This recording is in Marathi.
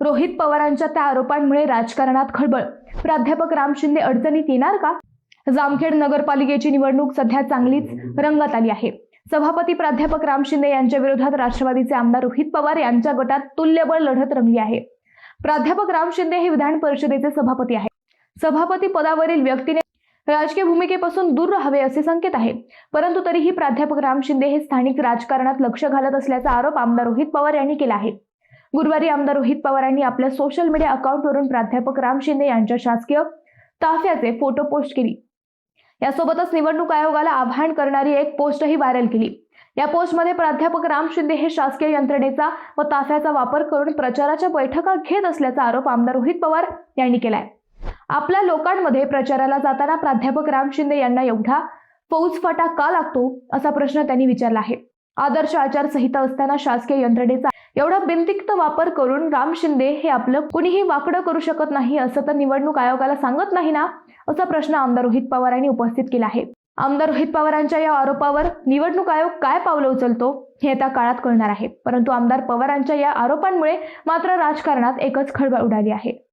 रोहित पवारांच्या त्या आरोपांमुळे राजकारणात खळबळ. प्राध्यापक राम शिंदे अडचणीत येणार का? जामखेड नगरपालिकेची निवडणूक सध्या चांगलीच रंगात आली आहे. सभापती प्राध्यापक राम शिंदे यांच्या विरोधात राष्ट्रवादीचे आमदार रोहित पवार यांच्या गटात तुल्यबळ लढत रंगली आहे. प्राध्यापक राम शिंदे हे विधान परिषदेचे सभापती आहेत. सभापती पदावरील व्यक्तीने राजकीय भूमिकेपासून दूर राहावे असे संकेत आहे. परंतु तरीही प्राध्यापक राम शिंदे हे स्थानिक राजकारणात लक्ष घालत असल्याचा आरोप आमदार रोहित पवार यांनी केला आहे. गुरुवारी आमदार रोहित पवारांनी आपल्या सोशल मीडिया अकाउंटवरून प्राध्यापक राम शिंदे यांच्या शासकीय ताफ्याचे फोटो पोस्ट केली. यासोबतच निवडणूक आयोगाला आव्हान करणारी एक पोस्टही व्हायरल केली. या पोस्टमध्ये प्राध्यापक राम शिंदे हे शासकीय यंत्रणेचा व ताफ्याचा वापर करून प्रचाराच्या बैठका घेत असल्याचा आरोप आमदार रोहित पवार यांनी केलाय. आपल्या लोकांमध्ये प्रचाराला जाताना प्राध्यापक राम शिंदे यांना एवढा फौजफाटा का लागतो असा प्रश्न त्यांनी विचारला आहे. आदर्श आचारसंहिता असताना शासकीय यंत्रणेचा एवढा बिनतिक्त वापर करून राम शिंदे हे आपलं कुणीही वाकडं करू शकत नाही असं तर निवडणूक आयोगाला सांगत नाही ना असा प्रश्न आमदार रोहित पवारांनी उपस्थित केला आहे. आमदार रोहित पवारांच्या या आरोपावर निवडणूक आयोग काय पावलं उचलतो हे येत्या काळात कळणार आहे. परंतु आमदार पवारांच्या या आरोपांमुळे मात्र राजकारणात एकच खळबळ उडाली आहे.